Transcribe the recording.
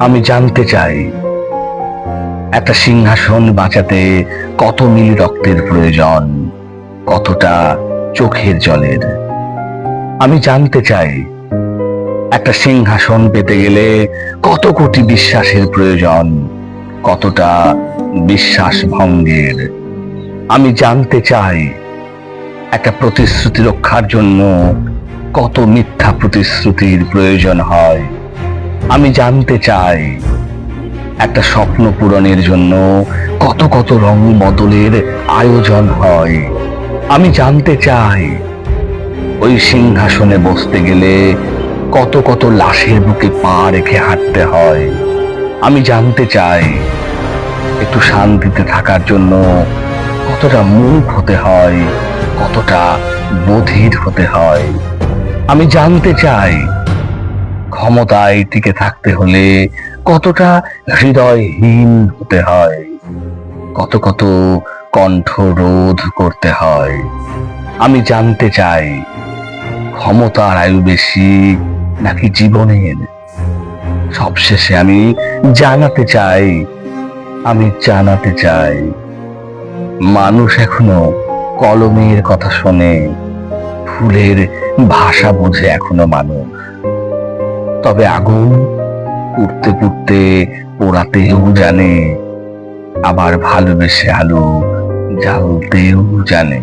আমি জানতে চাই, একটা সিংহাসন বাঁচাতে কত মিলি রক্তের প্রয়োজন, কতটা চোখের জলের? আমি জানতে চাই, একটা সিংহাসন পেতে গেলে কত কোটি বিশ্বাসের প্রয়োজন, কতটা বিশ্বাস ভঙ্গের? আমি জানতে চাই, একটা প্রতিশ্রুতি রক্ষার জন্য কত মিথ্যা প্রতিশ্রুতির প্রয়োজন হয়? আমি জানতে চাই, একটা স্বপ্ন পূরণের জন্য কত কত রং বদলের আয়োজন হয়। আমি জানতে চাই, ওই সিংহাসনে বসতে গেলে কত কত লাশের বুকে পা রেখে হাঁটতে হয়। আমি জানতে চাই, একটু শান্তিতে থাকার জন্য কতটা মূর্খ হতে হয়, কতটা বধির হতে হয়। আমি জানতে চাই ক্ষমতায় টিকে থাকতে হলে কতটা হৃদয়হীন হতে হয়? কত কত কণ্ঠ রোধ করতে হয়? আমি জানতে চাই, ক্ষমতার আয়ু বেশি নাকি জীবনের? সবশেষে আমি জানাতে চাই, আমি জানাতে চাই, মানুষ এখনও কলমের কথা শোনে, ফুলের ভাষা বোঝে এখনও মানুষ। তবে আগুন পুড়তে পুড়তে পোড়াতেও জানে আবার ভালোবেসে আলো জ্বালতেও জানে।